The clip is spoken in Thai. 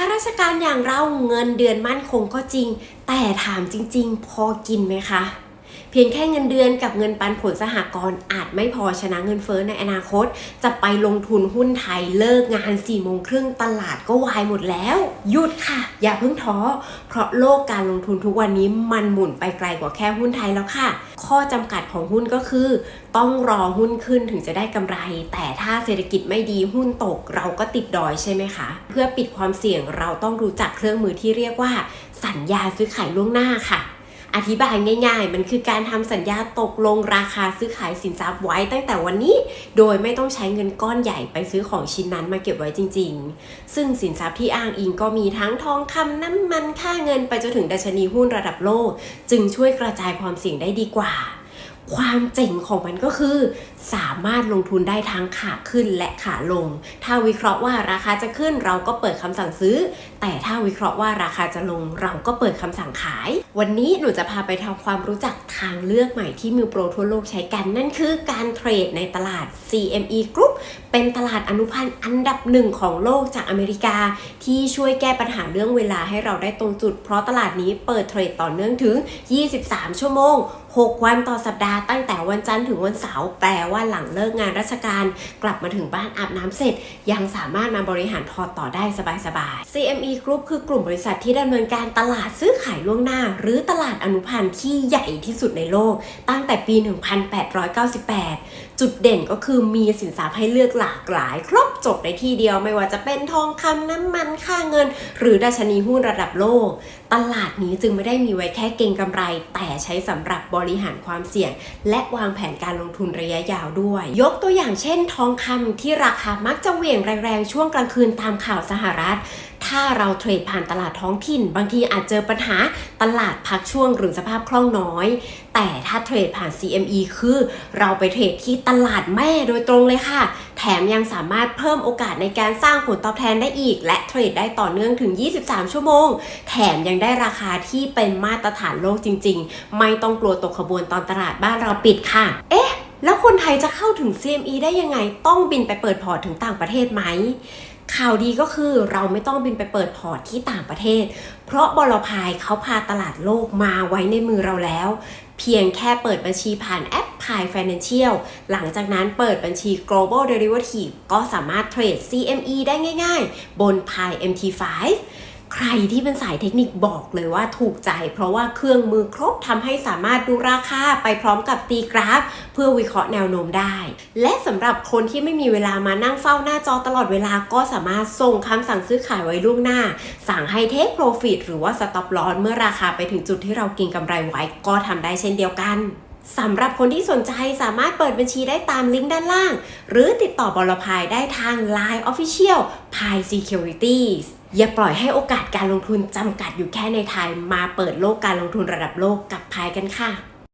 ข้าราชการอย่างเราเงินเดือนมั่นคงก็จริง แต่ถามจริง ๆ พอกินไหมคะ เพียงแค่เงินเดือนกับเงินปันผลสหกรณ์อาจไม่พอชนะเงินเฟ้อในอนาคต จะไปลงทุนหุ้นไทยเลิกงาน4ี่โมงครึ่งตลาดก็วายหมดแล้ว หยุดค่ะ อย่าเพิ่งท้อ เพราะโลกการลงทุนทุกวันนี้มันหมุนไปไกลกว่าแค่หุ้นไทยแล้วค่ะ ข้อจำกัดของหุ้นก็คือ ต้องรอหุ้นขึ้นถึงจะได้กำไร แต่ถ้าเศรษฐกิจไม่ดีหุ้นตกเราก็ติดดอยใช่ไหมคะ เพื่อปิดความเสี่ยงเราต้องรู้จักเครื่องมือที่เรียกว่า สัญญาซื้อขายล่วงหน้าค่ะ อธิบายง่าย ๆ มันคือการทำสัญญาตกลงราคาซื้อขายสินทรัพย์ไว้ตั้งแต่วันนี้ โดยไม่ต้องใช้เงินก้อนใหญ่ไปซื้อของชิ้นนั้นมาเก็บไว้จริง ๆ ซึ่งสินทรัพย์ที่อ้างอิงก็มีทั้งทองคำน้ำมันค่าเงินไปจนถึงดัชนีหุ้นระดับโลก จึงช่วยกระจายความเสี่ยงได้ดีกว่า ความเจ๋งของมันก็คือ สามารถลงทุนได้ทั้งขาขึ้นและขาลง ถ้าวิเคราะห์ว่าราคาจะขึ้นเราก็เปิดคำสั่งซื้อ แต่ถ้าวิเคราะห์ว่าราคาจะลงเราก็เปิดคำสั่งขาย วันนี้หนูจะพาไปทำความรู้จักทางเลือกใหม่ที่มือโปรทั่วโลกใช้กัน นั่นคือการเทรดในตลาด CME Group เป็นตลาดอนุพันธ์อันดับหนึ่งของโลกจากอเมริกา ที่ช่วยแก้ปัญหาเรื่องเวลาให้เราได้ตรงจุด เพราะตลาดนี้เปิดเทรดต่อเนื่องถึง 23 ชั่วโมง6 วันต่อสัปดาห์ตั้งแต่วันจันทร์ถึงวันเสาร์แปลว่าหลังเลิกงานราชการกลับมาถึงบ้านอาบน้ำเสร็จ ยังสามารถมาบริหารพอตต่อได้สบายๆ CME Group คือกลุ่มบริษัทที่ดำเนินการตลาดซื้อขายล่วงหน้า หรือตลาดอนุพันธ์ที่ใหญ่ที่สุดในโลก ตั้งแต่ปี 1898 จุดเด่นก็คือมีสินทรัพย์ให้เลือกหลากหลาย ครบจบในที่เดียวไม่ว่าจะเป็นทองคำน้ำมันค่าเงิน หรือดัชนีหุ้นระดับโลก ตลาดนี้จึงไม่ได้มีไว้แค่เก็งกำไร แต่ใช้สำหรับบริหารความเสี่ยง และวางแผนการลงทุนระยะยาวด้วย ยกตัวอย่างเช่น ทองคำที่ราคามักจะเหวี่ยงแรงๆช่วงกลางคืนตามข่าวสหรัฐ ถ้าเราเทรดผ่านตลาดท้องถิ่น บางทีอาจเจอปัญหาตลาดพักช่วงหรือสภาพคล่องน้อย แต่ถ้าเทรดผ่าน CME คือเราไปเทรดที่ตลาดแม่โดยตรงเลยค่ะ แถมยังสามารถเพิ่มโอกาสในการสร้างผลตอบแทนได้อีก และเทรดได้ต่อเนื่องถึง 23 ชั่วโมง แถมยังได้ราคาที่เป็นมาตรฐานโลกจริง ๆ ไม่ต้องกลัวตกขบวนตอนตลาดบ้านเราปิดค่ะ เอ๊ะ แล้วคนไทยจะเข้าถึง CME ได้ยังไง ต้องบินไปเปิดพอร์ตถึงต่างประเทศไหม ข่าวดีก็คือเราไม่ต้องบินไปเปิดพอร์ตที่ต่างประเทศ เพราะบลพายเขาพาตลาดโลกมาไว้ในมือเราแล้ว เพียงแค่เปิดบัญชีผ่านแอปพาย Financial หลังจากนั้นเปิดบัญชี Global Derivative ก็สามารถเทรด CME ได้ง่าย ๆ บนพาย MT5 ใครที่เป็นสายเทคนิคบอกเลยว่าถูกใจ เพราะว่าเครื่องมือครบทำให้สามารถดูราคาไปพร้อมกับตีกราฟ เพื่อวิเคราะห์แนวโน้มได้ และสำหรับคนที่ไม่มีเวลามานั่งเฝ้าหน้าจอตลอดเวลาก็สามารถส่งคำสั่งซื้อขายไว้ล่วงหน้า สั่งให้เทคโปรฟิตหรือว่าสต็อปลอสเมื่อราคาไปถึงจุดที่เราเก็งกำไรไว้ก็ทำได้เช่นเดียวกัน สำหรับคนที่สนใจสามารถเปิดบัญชีได้ตามลิงก์ด้านล่าง หรือติดต่อบลพายได้ทาง Line Official Pi Securities อย่าปล่อยให้โอกาสการลงทุนจำกัดอยู่แค่ในไทย มาเปิดโลกการลงทุนระดับโลกกับพายกันค่ะ